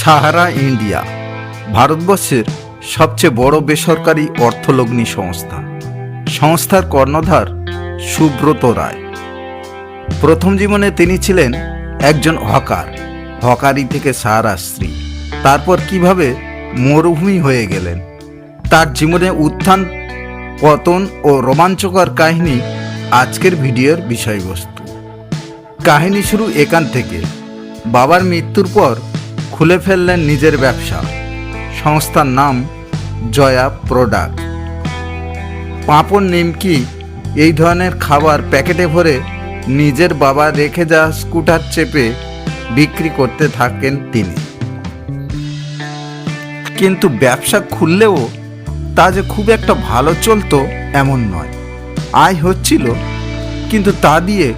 Sahara India, ভারতবর্ষের সবচেয়ে বড় বেসরকারি অর্থলগ্নি সংস্থা। সংস্থার কর্ণধার সুব্রত রায়। প্রথম জীবনে তিনি ছিলেন একজন হকার, হকারি থেকে সাহারা স্ত্রী। তারপর কীভাবে মরুভূমি হয়ে গেলেন? তার জীবনে উত্থান, পতন ও রোমাঞ্চকর কাহিনী আজকের ভিডিওর বিষয়বস্তু। কাহিনী শুরু এখান থেকে। বাবার মৃত্যুর পর খুলে ফেললেন নিজের ব্যবসা। সংস্থার নাম জয়া প্রোডাক্ট। পাঁপড় নিমকি এই ধরনের খাবার প্যাকেটে ভরে নিজের বাবা রেখে যাওয়া স্কুটার চেপে বিক্রি করতে থাকেন তিনি। কিন্তু ব্যবসা খুললেও তা যে খুব একটা ভালো চলতো এমন নয়। আয় হচ্ছিল, কিন্তু তা দিয়ে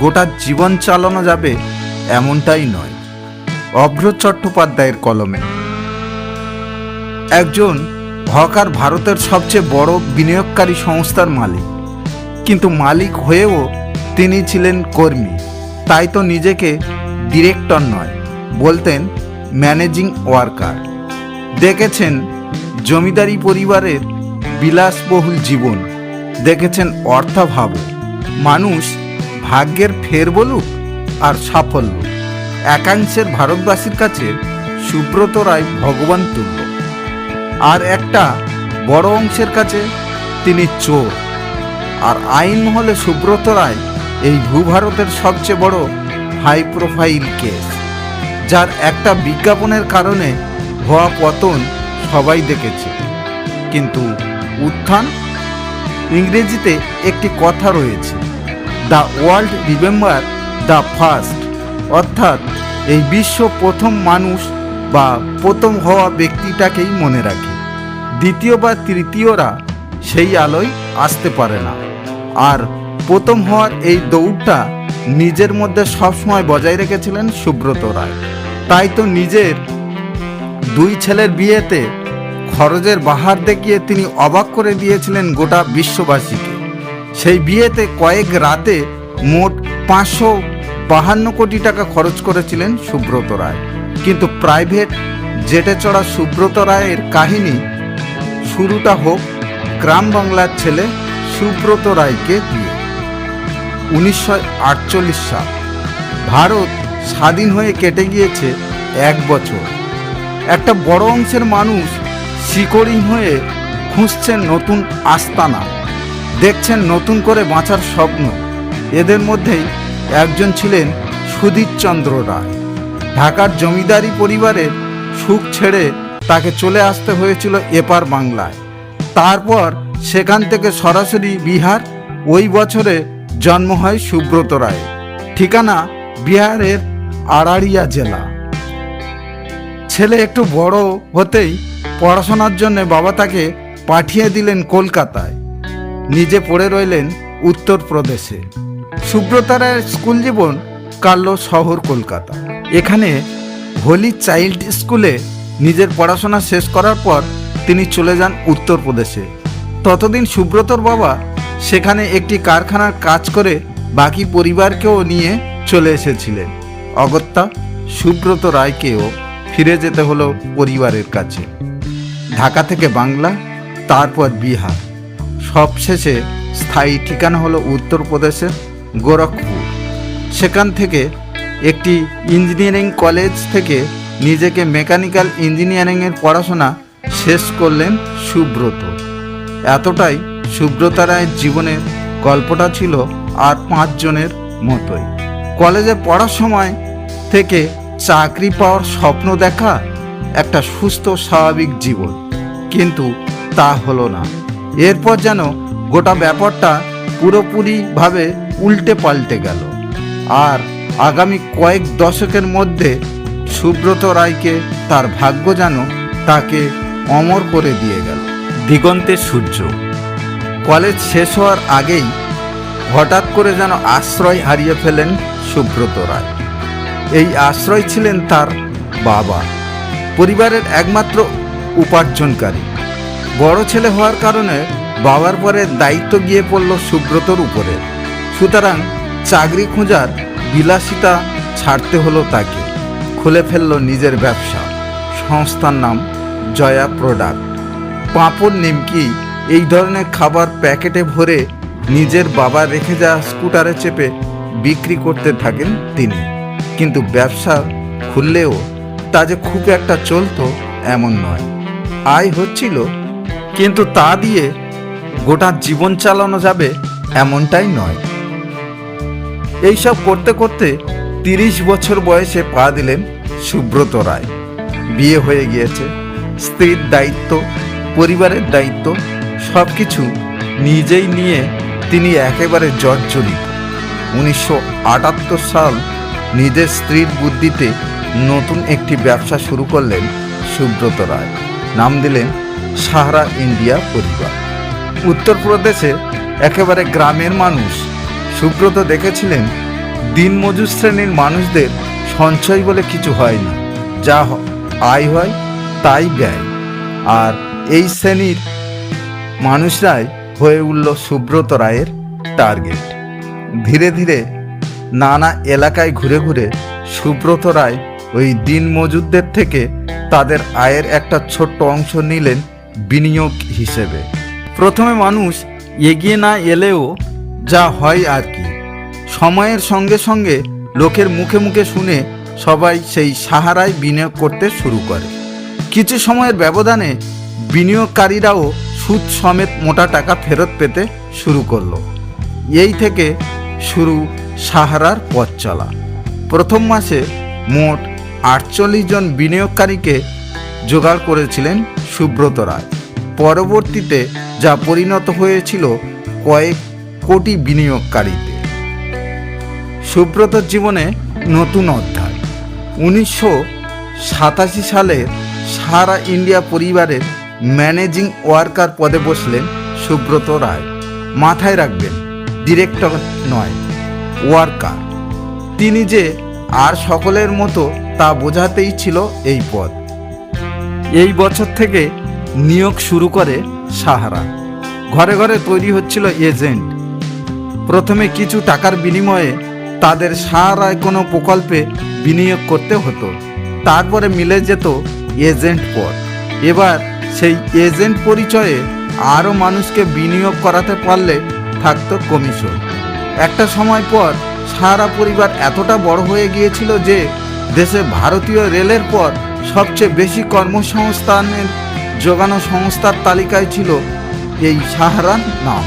গোটা জীবন চালানো যাবে এমনটাই নয়। অভ্র চট্টোপাধ্যায়ের কলমে। একজন হকার ভারতের সবচেয়ে বড় বিনিয়োগকারী সংস্থার মালিক। কিন্তু মালিক হয়েও তিনি ছিলেন কর্মী। তাই তো নিজেকে ডিরেক্টর নয়, বলতেন ম্যানেজিং ওয়ার্কার। দেখেছেন জমিদারি পরিবারের বিলাসবহুল জীবন। দেখেছেন অর্থাভাব। মানুষ ভাগ্যের ফের বলুক আর সাফল্য। একাংশের ভারতবাসীর কাছে সুব্রত রায় ভগবান তুল্য। আর একটা বড় অংশের কাছে তিনি চোর। আর আইন মহলে সুব্রত রায় এই ভূভারতের সবচেয়ে বড় হাই প্রোফাইল কেস, যার একটা বিজ্ঞাপনের কারণে হওয়া পতন সবাই দেখেছে। কিন্তু উত্থান? ইংরেজিতে একটি কথা রয়েছে, the world remember the first অর্থাৎ এই বিশ্ব প্রথম মানুষ বা প্রথম হওয়া ব্যক্তিটাকেই মনে রাখে। দ্বিতীয় বা তৃতীয়রা সেই আলোয় আসতে পারে না। আর প্রথম হওয়ার এই দৌড়টা নিজের মধ্যে সবসময় বজায় রেখেছিলেন সুব্রত রায়। তাই তো নিজের দুই ছেলের বিয়েতে খরচের বাহার দেখিয়ে তিনি অবাক করে দিয়েছিলেন গোটা বিশ্ববাসীকে। সেই বিয়েতে কয়েক রাতে মোট পাঁচশো বাহান্ন কোটি টাকা খরচ করেছিলেন সুব্রত রায়। কিন্তু প্রাইভেট জেটে চড়া সুব্রত রায়ের কাহিনী শুরুটা হোক গ্রাম বাংলার ছেলে সুব্রত রায়কে দিয়ে। উনিশশো আটচল্লিশ সাল, ভারত স্বাধীন হয়ে কেটে গিয়েছে এক বছর। একটা বড় অংশের মানুষ শিকড়ি হয়ে খুঁজছেন নতুন আস্তানা, দেখছেন নতুন করে বাঁচার স্বপ্ন। এদের মধ্যেই একজন ছিলেন সুধীরচন্দ্র রায়। ঢাকার জমিদারি পরিবারের সুখ ছেড়ে তাকে চলে আসতে হয়েছিল এপার বাংলায়। তারপর সেখান থেকে সরাসরি বিহার, ওই বছরে জন্ম হয় সুব্রত রায়। ঠিকানা বিহারের আড়াড়িয়া জেলা। ছেলে একটু বড় হতেই পড়াশোনার জন্য বাবা তাকে পাঠিয়ে দিলেন কলকাতায়। নিজে পড়ে রইলেন উত্তরপ্রদেশে। সুব্রত রায়ের স্কুল জীবন কাটল শহর কলকাতা। এখানে হোলি চাইল্ড স্কুলে নিজের পড়াশোনা শেষ করার পর তিনি চলে যান উত্তরপ্রদেশে। ততদিন সুব্রতর বাবা সেখানে একটি কারখানার কাজ করে বাকি পরিবারকেও নিয়ে চলে এসেছিলেন। অগত্যা সুব্রত রায়কেও ফিরে যেতে হলো পরিবারের কাছে। ঢাকা থেকে বাংলা, তারপর বিহার। সবশেষে স্থায়ী ঠিকানা হলো উত্তরপ্রদেশের গোরখপুর। সেখান থেকে একটি ইঞ্জিনিয়ারিং কলেজ থেকে নিজেকে মেকানিক্যাল ইঞ্জিনিয়ারিংয়ের পড়াশোনা শেষ করলেন সুব্রত। এতটাই সুব্রত রায়ের জীবনের গল্পটা ছিল আর পাঁচজনের মতোই। কলেজে পড়ার সময় থেকে চাকরি পাওয়ার স্বপ্ন দেখা একটা সুস্থ, স্বাভাবিক জীবন। কিন্তু তা হলো না। এরপর যেন গোটা ব্যাপারটা পুরোপুরিভাবে উল্টে পাল্টে গেল। আর আগামী কয়েক দশকের মধ্যে সুব্রত রায়কে তার ভাগ্য যেন তাকে অমর করে দিয়ে গেল। দিগন্তের সূর্য। কলেজ শেষ হওয়ার আগেই হঠাৎ করে যেন আশ্রয় হারিয়ে ফেলেন সুব্রত রায়। এই আশ্রয় ছিলেন তার বাবা, পরিবারের একমাত্র উপার্জনকারী। বড় ছেলে হওয়ার কারণে বাবার পরে দায়িত্ব গিয়ে পড়ল সুব্রতর উপরে। সুতরাং চাকরি খোঁজার বিলাসিতা ছাড়তে হলো তাকে। খুলে ফেলল নিজের ব্যবসা। সংস্থার নাম জয়া প্রোডাক্ট। পাঁপড়, নিমকি এই ধরনের খাবার প্যাকেটে ভরে নিজের বাবা রেখে যাওয়া স্কুটারে চেপে বিক্রি করতে থাকেন তিনি। কিন্তু ব্যবসা খুললেও তা যে খুব একটা চলতো এমন নয়। আয় হচ্ছিল, কিন্তু তা দিয়ে গোটা জীবন চালানো যাবে এমনটাই নয়। এইসব করতে করতে তিরিশ বছর বয়সে পা দিলেন সুব্রত রায়। বিয়ে হয়ে গিয়েছে, স্ত্রীর দায়িত্ব, পরিবারের দায়িত্ব সব কিছু নিজেই নিয়ে তিনি একেবারে জর্জরিত। উনিশশো আটাত্তর সাল নিজের স্ত্রীর বুদ্ধিতে নতুন একটি ব্যবসা শুরু করলেন সুব্রত রায়। নাম দিলেন সাহারা ইন্ডিয়া পরিবার। উত্তরপ্রদেশে একেবারে গ্রামের মানুষ সুব্রত দেখেছিলেন দিনমজুর শ্রেণির মানুষদের সঞ্চয় বলে কিছু হয় না। যা আয় হয়, তাই ব্যয়। আর এই শ্রেণির মানুষরাই হয়ে উঠল সুব্রত রায়ের টার্গেট। ধীরে ধীরে নানা এলাকায় ঘুরে ঘুরে সুব্রত রায় ওই দিন মজুরদের থেকে তাদের আয়ের একটা ছোট্ট অংশ নিলেন বিনিয়োগ হিসেবে। প্রথমে মানুষ এগিয়ে না এলেও যা হয় আর কি। সময়ের সঙ্গে সঙ্গে লোকের মুখে মুখে শুনে সবাই সেই সাহারায় বিনিয়োগ করতে শুরু করে। কিছু সময়ের ব্যবধানে বিনিয়োগকারীরাও সুদ সমেত মোটা টাকা ফেরত পেতে শুরু করল। এই থেকে শুরু সাহারার পথ চলা। প্রথম মাসে মোট আটচল্লিশ জন বিনিয়োগকারীকে জোগাড় করেছিলেন সুব্রত রায়। পরবর্তীতে যা পরিণত হয়েছিল কয়েক কোটি বিনিয়োগকারীতে সুব্রতর জীবনে নতুন অধ্যায়। উনিশশো সাতাশি সালে সারা ইন্ডিয়া পরিবারের ম্যানেজিং ওয়ার্কার পদে বসলেন সুব্রত রায়। মাথায় রাখবেন, ডিরেক্টর নয়, ওয়ার্কার। তিনি যে আর সকলের মতো তা বোঝাতেই ছিল এই পদ। এই বছর থেকে নিয়োগ শুরু করে সাহারা। ঘরে ঘরে তৈরি হচ্ছিল এজেন্ট। প্রথমে কিছু টাকার বিনিময়ে তাদের সারায় কোনো প্রকল্পে বিনিয়োগ করতে হতো। তারপরে মিলে যেত এজেন্ট পদ। এবার সেই এজেন্ট পরিচয়ে আরও মানুষকে বিনিয়োগ করাতে পারলে থাকতো কমিশন। একটা সময় পর সারা পরিবার এতটা বড় হয়ে গিয়েছিল যে দেশে ভারতীয় রেলের পর সবচেয়ে বেশি কর্মসংস্থানের যোগানো সংস্থার তালিকায় ছিল এই সাহারার নাম।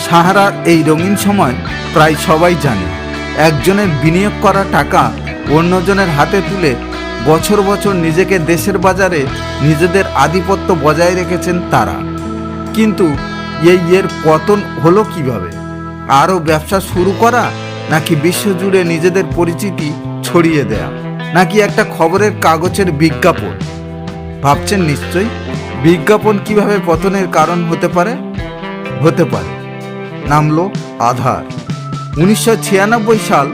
সাহারার এই রঙিন সময় প্রায় সবাই জানে। একজনের বিনিয়োগ করা টাকা অন্যজনের হাতে তুলে বছর বছর নিজেকে দেশের বাজারে নিজেদের আধিপত্য বজায় রেখেছেন তারা। কিন্তু এই এর পতন হলো কীভাবে? আরও ব্যবসা শুরু করা নাকি বিশ্বজুড়ে নিজেদের পরিচিতি ছড়িয়ে দেয়া? নাকি একটা খবরের কাগজের বিজ্ঞাপন? ভাবছেন নিশ্চয়ই? বিজ্ঞাপন কীভাবে পতনের কারণ হতে পারে? হতে পারে। নামলো আধার। উনিশশো ছিয়ানব্বই সাল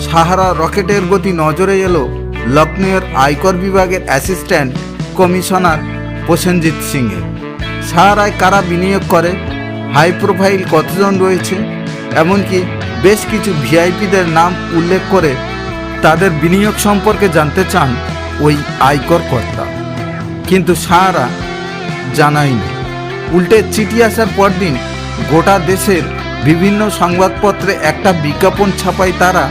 সাহারা রকেটের গতি নজরে এলো লখনৌয়ের আয়কর বিভাগের অ্যাসিস্ট্যান্ট কমিশনার প্রসেনজিৎ সিংয়ের। সাহারায় কারা বিনিয়োগ করে, হাই প্রোফাইল কতজন রয়েছে, এমনকি বেশ কিছু ভিআইপিদের নাম উল্লেখ করে তাদের বিনিয়োগ সম্পর্কে জানতে চান ওই আয়কর কর্তা। কিন্তু সাহারা জানায়নি। উল্টে চিঠি আসার পরদিন গোটা দেশের বিভিন্ন সংবাদপত্রে একটা বিজ্ঞাপন ছাপায় তারা,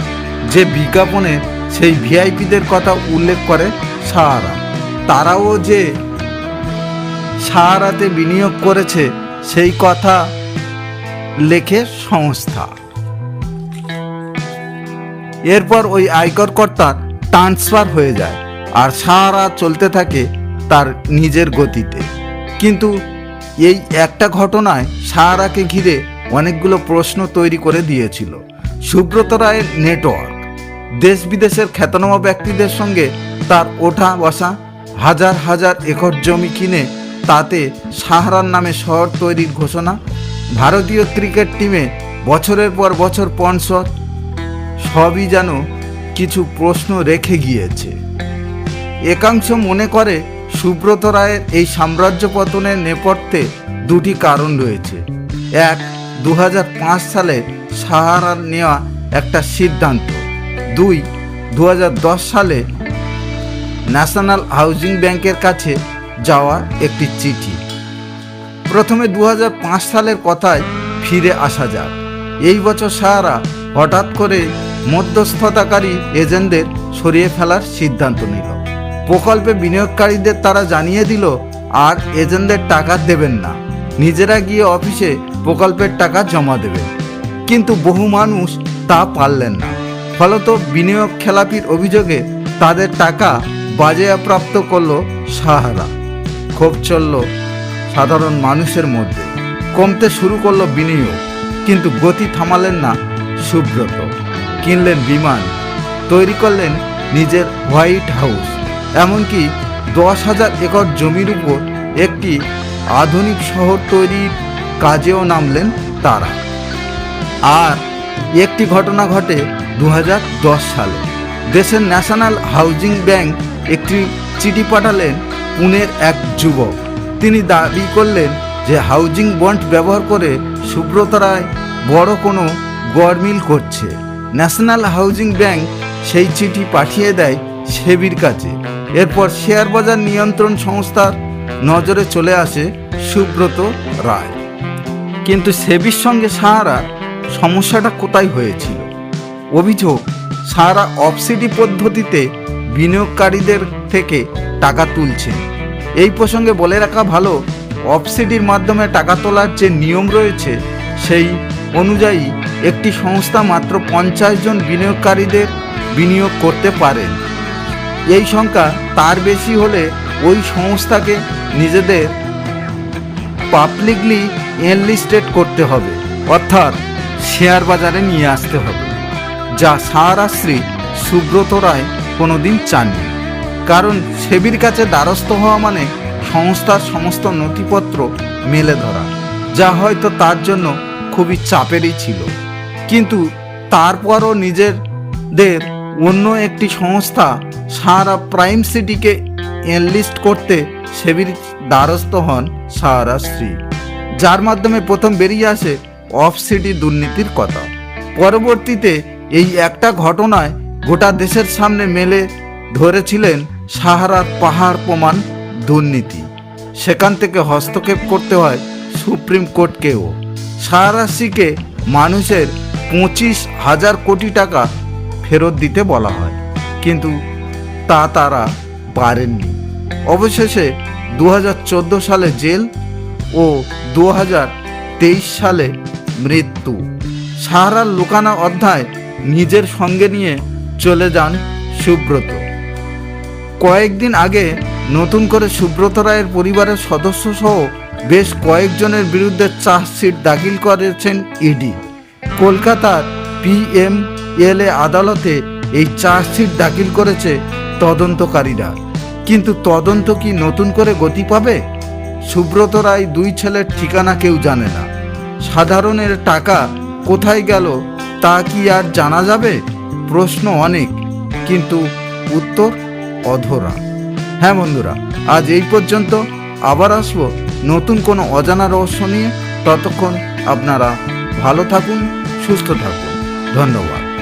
যে বিজ্ঞাপনে সেই ভিআইপিদের কথা উল্লেখ করে সাহারা। তারাও যে সাহারাতে বিনিয়োগ করেছে, সেই কথা লেখে সংস্থা। এরপর ওই আয়কর কর্তার ট্রান্সফার হয়ে যায়, আর সাহারা চলতে থাকে তার নিজের গতিতে। কিন্তু এই একটা ঘটনায় সাহারাকে ঘিরে অনেকগুলো প্রশ্ন তৈরি করে দিয়েছিল। সুব্রত রায়ের নেটওয়ার্ক দেশ বিদেশের খ্যাতনামা ব্যক্তিদের সঙ্গে তার ওঠা বসা, হাজার হাজার একর জমি কিনে তাতে সাহারার নামে শহর তৈরির ঘোষণা, ভারতীয় ক্রিকেট টিমে বছরের পর বছর স্পন্সর সবই যেন কিছু প্রশ্ন রেখে গিয়েছে। একাংশ মনে করে সুব্রত রায়ের এই সাম্রাজ্য পতনের নেপথ্যে দুটি কারণ রয়েছে। এক দু সালে সাহারা নেওয়া একটা সিদ্ধান্ত। দুই দু সালে ন্যাশনাল হাউজিং ব্যাংকের কাছে যাওয়া একটি চিঠি। প্রথমে দু হাজার পাঁচ সালের কথায় ফিরে আসা যাক। এই বছর সাহারা হঠাৎ করে মধ্যস্থতাকারী এজেন্টদের সরিয়ে ফেলার সিদ্ধান্ত নিল। প্রকল্পে বিনিয়োগকারীদের তারা জানিয়ে দিল, আর এজেন্টদের টাকা দেবেন না। নিজেরা গিয়ে অফিসে প্রকল্পের টাকা জমা দেবেন। কিন্তু বহু মানুষ তা পারলেন না। ফলত বিনিয়োগ খেলাপির অভিযোগে তাদের টাকা বাজেয়াপ্রাপ্ত করল সাহারা। ক্ষোভ চলল সাধারণ মানুষের মধ্যে। কমতে শুরু করল বিনিয়োগ, কিন্তু গতি থামালেন না সুব্রত। কিনলেন বিমান, তৈরি করলেন নিজের হোয়াইট হাউস। এমনকি দশ হাজার একর জমির উপর একটি আধুনিক শহর তৈরির কাজেও নামলেন তারা। আর একটি ঘটনা ঘটে দু হাজার দশ সালে। দেশের ন্যাশনাল হাউজিং ব্যাংক একটি চিঠি পাঠালেন পুনের এক যুবক। তিনি দাবি করলেন যে হাউজিং বন্ড ব্যবহার করে সুব্রত রায় বড় কোনো গড়মিল করছে। ন্যাশনাল হাউজিং ব্যাংক সেই চিঠি পাঠিয়ে দেয় সেবির কাছে। এরপর শেয়ার বাজার নিয়ন্ত্রণ সংস্থার নজরে চলে আসে সুব্রত রায়। কিন্তু সেবির সঙ্গে সাহারা সমস্যাটা কোথায় হয়েছিল? অভিযোগ, সাহারা অফসিডি পদ্ধতিতে বিনিয়োগকারীদের থেকে টাকা তুলছে এই প্রসঙ্গে বলে রাখা ভালো, অফসিডির মাধ্যমে টাকা তোলার যে নিয়ম রয়েছে, সেই অনুযায়ী একটি সংস্থা মাত্র পঞ্চাশ জন বিনিয়োগকারীদের বিনিয়োগ করতে পারেন এই সংখ্যা তার বেশি হলে ওই সংস্থাকে নিজেদের পাবলিকলি এনলিস্টেড করতে হবে। অর্থাৎ শেয়ার বাজারে নিয়ে আসতে হবে, যা সাহারাশ্রী সুব্রত রায় কোনোদিন চাননি। কারণ সেবির কাছে দ্বারস্থ হওয়া মানে সংস্থার সমস্ত নথিপত্র মেলে ধরা, যা হয়তো তার জন্য খুবই চাপেরই ছিল। কিন্তু তারপরও নিজেদের অন্য একটি সংস্থা সারা প্রাইম সিটিকে এনলিস্ট করতে সেবির দ্বারস্থ হন সাহারা শ্রী, যার মাধ্যমে প্রথম বেরিয়ে আসে অফ সিটি দুর্নীতির কথা। পরবর্তীতে এই একটা ঘটনায় গোটা দেশের সামনে মেলে ধরেছিলেন সাহারার পাহাড় প্রমাণ দুর্নীতি। সেখান থেকে হস্তক্ষেপ করতে হয় সুপ্রিম কোর্টকেও। সাহারাশ্রীকে মানুষের পঁচিশ হাজার কোটি টাকা ফেরত দিতে বলা হয়। কিন্তু তা তারা পারেননি অবশেষে দু হাজার চোদ্দ সালে জেল ও দু হাজার তেইশ সালে মৃত্যু। সাহারার লুকানা অধ্যায় নিজের সঙ্গে নিয়ে চলে যান সুব্রত। কয়েকদিন আগে নতুন করে সুব্রত রায়ের পরিবারের সদস্য সহ বেশ কয়েকজনের বিরুদ্ধে চার্জশিট দাখিল করেছেন ইডি। কলকাতার পিএমএলএ আদালতে এই চার্জশিট দাখিল করেছে তদন্তকারীরা। কিন্তু তদন্ত কি নতুন করে গতি পাবে? সুব্রত রায় দুই ছেলের ঠিকানা কেউ জানে না। সাধারণের টাকা কোথায় গেল তা কি আর জানা যাবে? প্রশ্ন অনেক, কিন্তু উত্তর অধরা। হ্যাঁ বন্ধুরা, আজ এই পর্যন্ত। আবার আসব নতুন কোনো অজানা রহস্য নিয়ে। ততক্ষণ আপনারা ভালো থাকুন, সুস্থ থাকুন। ধন্যবাদ।